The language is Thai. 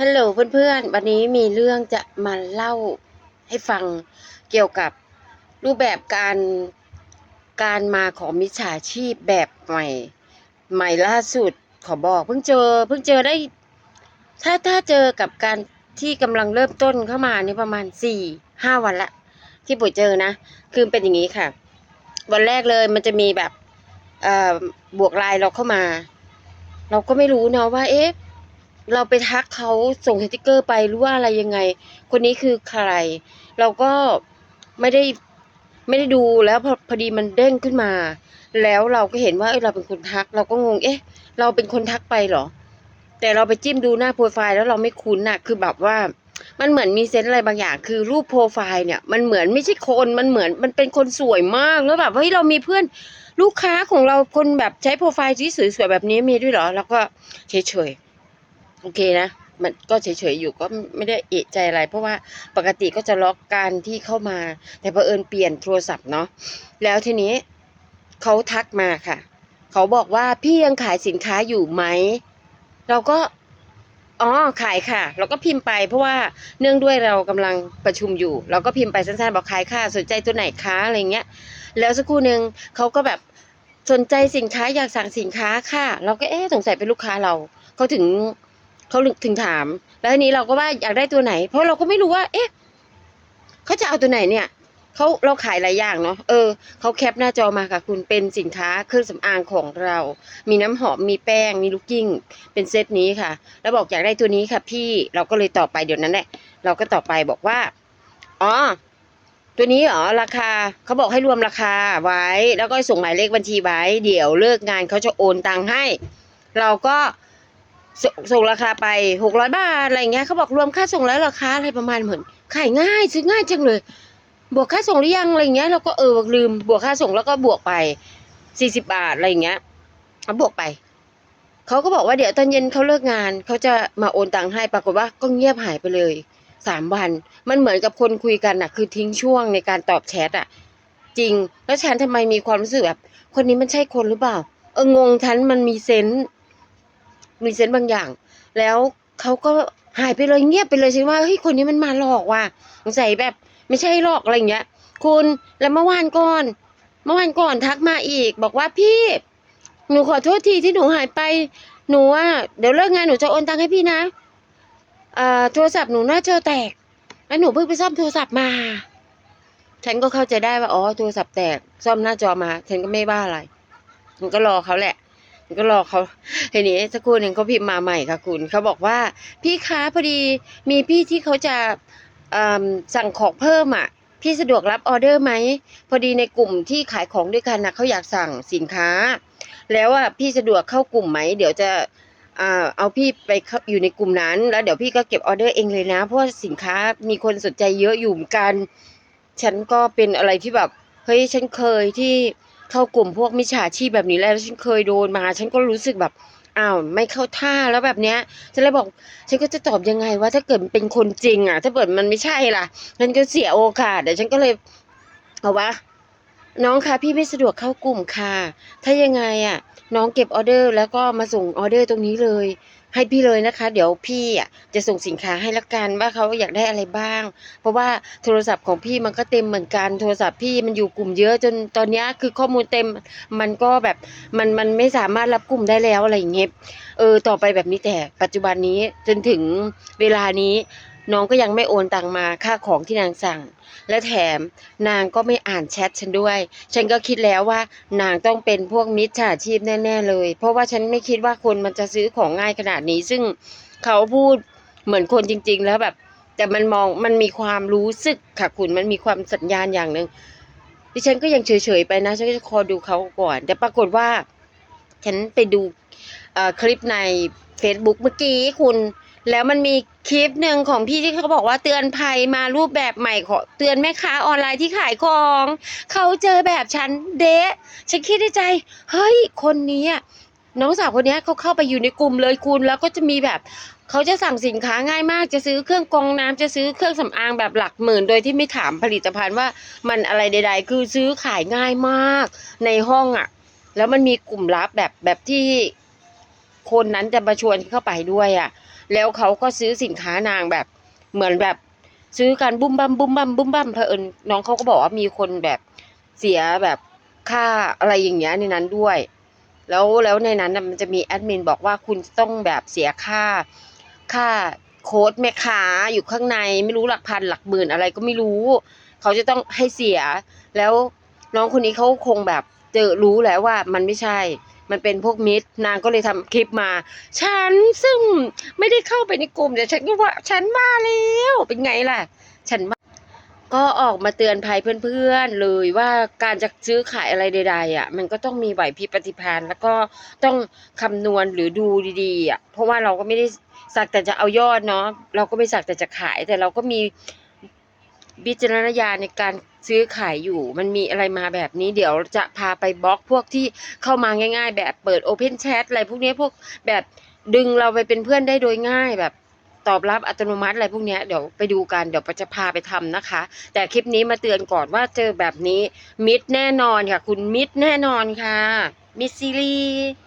ฮัลโหลเพื่อนๆ วันนี้มีเรื่องจะมาเล่าให้ฟังเกี่ยวกับรูปแบบการการมาของมิจฉาชีพแบบใหม่ ใหม่ล่าสุดขอบอกเพิ่งเจอเพิ่งเจอได้ ถ้าถ้าเจอกับการที่กำลังเริ่มต้นเข้ามานี่ประมาณสี่ห้าวันละ ที่ปุ๋ยเจอนะ คือเป็นอย่างนี้ค่ะ วันแรกเลยมันจะมีแบบบวกไลน์เราเข้ามา เราก็ไม่รู้เนาะว่าเอ๊ะ เราไปทักเขาส่งสติกเกอร์ไปหรือว่าอะไรยังไง คนนี้คือใคร เราก็ไม่ได้ไม่ได้ดูแล้วพอพอดีมันเด้งขึ้นมา แล้วเราก็เห็นว่าเอ้เราเป็นคนทัก เราก็งงเอ๊ะ เราเป็นคนทักไปเหรอ แต่เราไปจิ้มดูหน้าโปรไฟล์แล้วเราไม่คุ้นน่ะ คือแบบว่ามันเหมือนมีเซนส์อะไรบางอย่าง คือรูปโปรไฟล์เนี่ย มันเหมือนไม่ใช่คนมันเหมือนมันเป็นคนสวยมากแล้วแบบเฮ้ยเรามีเพื่อนลูกค้าของเราคนแบบใช้โปรไฟล์ที่สวยๆแบบนี้มีด้วยเหรอ แล้วก็เฉยๆ โอเคนะมันก็เฉยๆอยู่ก็ไม่ได้เอะใจอะไร เพราะว่าปกติก็จะล็อกการที่เข้ามา แต่พอเอิญเปลี่ยนโทรศัพท์เนาะแล้วทีนี้เขาทักมาค่ะ เขาบอกว่าพี่ยังขายสินค้าอยู่ไหม เราก็อ๋อขายค่ะ เราก็พิมพ์ไปเพราะว่าเนื่องด้วยเรากำลังประชุมอยู่ เราก็พิมพ์ไปสั้นๆบอกขายค่ะ สนใจตัวไหนคะอะไรเงี้ย แล้วสักครู่หนึ่งเขาก็แบบสนใจสินค้าอยากสั่งสินค้าค่ะ เราก็เอ๊ะสงสัยเป็นลูกค้าเราเขาถึง เขาถึงถาม แล้วทีนี้เราก็ว่าอยากได้ตัวไหน เพราะเราก็ไม่รู้ว่า เอ๊ะเขาจะเอาตัวไหนเนี่ยเขาเราขายหลายอย่างเนาะเออเขาแคปหน้าจอมาค่ะ คุณเป็นสินค้าเครื่องสำอางของเรา มีน้ำหอมมีแป้งมีลูกกิ้ง เป็นเซตนี้ค่ะ แล้วบอกอยากได้ตัวนี้ค่ะ พี่เราก็เลยตอบไปเดี๋ยวนั้นแหละเราก็ตอบไปบอกว่าอ๋อตัวนี้เหรอราคาเขาบอกให้รวมราคาไว้ แล้วก็ส่งหมายเลขบัญชีไว้ เดี๋ยวเลิกงานเขาจะโอนตังค์ให้ เราก็ สส่งราคาไปหกร้อยบาทอะไรเงี้ยเขาบอกรวมค่าส่งแล้วราคาอะไรประมาณเหมือนขายง่ายซื้อง่ายจังเลย บวกค่าส่งหรือยังอะไรเงี้ยเราก็เออลืมบวกค่าส่งแล้วก็บวกไปสี่สิบาทอะไรเงี้ยเอาบวกไปเขาก็บอกว่าเดี๋ยวตอนเย็นเขาเลิกงานเขาจะมาโอนตังค์ให้ปรากฏว่าก็เงียบหายไปเลยสามวัน มันเหมือนกับคนคุยกันอะคือทิ้งช่วงในการตอบแชทอะจริง แล้วฉันทำไมมีความรู้สึกแบบ คนนี้มันใช่คนหรือเปล่า เอองงฉันมันมีเซนส์ มีเซนส์บางอย่าง แล้วเขาก็หายไปเลยเงียบไปเลยฉันว่าเฮ้ยคนนี้มันมาหลอกว่ะสงสัยแบบไม่ใช่หรอกอะไรอย่างเงี้ย คุณแล้วเมื่อวานก่อน เมื่อวานก่อนทักมาอีก บอกว่าพี่หนูขอโทษทีที่หนูหายไป หนูว่าเดี๋ยวเลิกงานหนูจะโอนตังค์ให้พี่นะอ่าโทรศัพท์หนูหน้าจอแตกแล้วหนูเพิ่งไปซ่อมโทรศัพท์มา ฉันก็เข้าใจได้ว่าอ๋อโทรศัพท์แตกซ่อมหน้าจอมาฉันก็ไม่ว่าอะไรมันก็รอเขาแหละ ก็รอเขาทีนี้สักครู่หนึ่งเขาพิมพ์มาใหม่ค่ะคุณเขาบอกว่า พี่คะพอดีมีพี่ที่เขาจะสั่งของเพิ่มอะ พี่สะดวกรับออเดอร์ไหมพอดีในกลุ่มที่ขายของด้วยกันนะเขาอยากสั่งสินค้า แล้วอะพี่สะดวกเข้ากลุ่มไหมเดี๋ยวจะเอาพี่ไปอยู่ในกลุ่มนั้น แล้วเดี๋ยวพี่ก็เก็บออเดอร์เองเลยนะ เพราะว่าสินค้ามีคนสนใจเยอะอยู่เหมือนกัน ฉันก็เป็นอะไรที่แบบเฮ้ยฉันเคยที่ เข้ากลุ่มพวกมิจฉาชีพแบบนี้แล้วฉันเคยโดนมา ฉันก็รู้สึกแบบอ้าวไม่เข้าท่าแล้วแบบเนี้ยฉันเลยบอกฉันก็จะตอบยังไงว่าถ้าเกิดมันเป็นคนจริงอะ ถ้าเกิดมันไม่ใช่ล่ะฉันก็เสียโอกาสเดี๋ยวฉันก็เลยเอาวะน้องคะพี่ไม่สะดวกเข้ากลุ่มค่ะ ถ้ายังไงอะ น้องเก็บออเดอร์ แล้วก็มาส่งออเดอร์ตรงนี้เลย ให้พี่เลยนะคะ เดี๋ยวพี่อะจะส่งสินค้าให้ละกันว่าเขาอยากได้อะไรบ้าง เพราะว่าโทรศัพท์ของพี่มันก็เต็มเหมือนกัน โทรศัพท์พี่มันอยู่กลุ่มเยอะจนตอนนี้คือข้อมูลเต็มมันก็แบบมันมันไม่สามารถรับกลุ่มได้แล้วอะไรอย่างเงี้ยเออต่อไปแบบนี้แต่ปัจจุบันนี้จนถึงเวลานี้ น้องก็ยังไม่โอนตังมาค่าของที่นางสั่ง และแถมนางก็ไม่อ่านแชทฉันด้วย ฉันก็คิดแล้วว่านางต้องเป็นพวกมิจฉาชีพแน่ ๆ เลย เพราะว่าฉันไม่คิดว่าคนมันจะซื้อของง่ายขนาดนี้ ซึ่งเขาพูดเหมือนคนจริง ๆ แล้วแบบ แต่มันมองมันมีความรู้สึกค่ะคุณมันมีความสัญญาณอย่างหนึ่งดิฉันก็ยังเฉยๆไปนะฉันก็จะคอยดูเขาก่อน แต่ปรากฏว่า ฉันไปดูคลิปใน Facebook เมื่อกี้คุณ แล้วมันมีคลิปหนึ่งของพี่ที่เขาบอกว่าเตือนภัยมารูปแบบใหม่ขอเตือนแม่ค้าออนไลน์ที่ขายของเขาเจอแบบฉันเดะฉันคิดในใจ เฮ้ย คนนี้อะน้องสาวคนนี้เขาเข้าไปอยู่ในกลุ่มเลยคุณแล้วก็จะมีแบบเขาจะสั่งสินค้าง่ายมากจะซื้อเครื่องกรองน้ำจะซื้อเครื่องสำอางแบบหลักหมื่น โดยที่ไม่ถามผลิตภัณฑ์ว่ามันอะไรใด ๆ คือซื้อขายง่ายมากในห้องอะ แล้วมันมีกลุ่มลับแบบแบบที่คนนั้นจะมาชวนเข้าไปด้วยอะ แล้วเขาก็ซื้อสินค้านางแบบเหมือนแบบซื้อกันบุ้มบั้มบุ้มบั้มบุ้มบั้มเผอิญน้องเขาก็บอกว่ามีคนแบบเสียแบบค่าอะไรอย่างเงี้ยในนั้นด้วย แล้วแล้วในนั้นมันจะมีแอดมินบอกว่าคุณต้องแบบเสียค่าค่าโค้ดแม่ค้าอยู่ข้างในไม่รู้หลักพันหลักหมื่นอะไรก็ไม่รู้ เขาจะต้องให้เสีย แล้วน้องคนนี้เขาคงแบบเจอรู้แล้วว่ามันไม่ใช่ มันเป็นพวกมิตรนางก็เลยทำคลิปมา ฉันซึ่งไม่ได้เข้าไปในกลุ่มแต่ฉันก็ว่าฉันมาแล้วเป็นไงล่ะ ฉันว่าก็ออกมาเตือนภัยเพื่อนๆเลยว่าการจะซื้อขายอะไรใดๆอะ มันก็ต้องมีไหวพริบปฏิภาณแล้วก็ต้องคำนวณหรือดูดีๆอะเพราะว่าเราก็ไม่ได้สักแต่จะเอายอดเนาะเราก็ไม่สักแต่จะขายแต่เราก็มีวิจารณญาณในการ ซื้อขายอยู่ มันมีอะไรมาแบบนี้ เดี๋ยวจะพาไปบล็อกพวกที่เข้ามาง่าย ๆ แบบเปิด Open Chat อะไรพวกนี้พวกแบบดึงเราไปเป็นเพื่อนได้โดยง่ายแบบตอบรับอัตโนมัติอะไรพวกนี้เดี๋ยวไปดูกันเดี๋ยวจะพาไปทำนะคะ แต่คลิปนี้มาเตือนก่อนว่าเจอแบบนี้มิดแน่นอนค่ะ คุณมิดแน่นอนค่ะมิดซีรีส์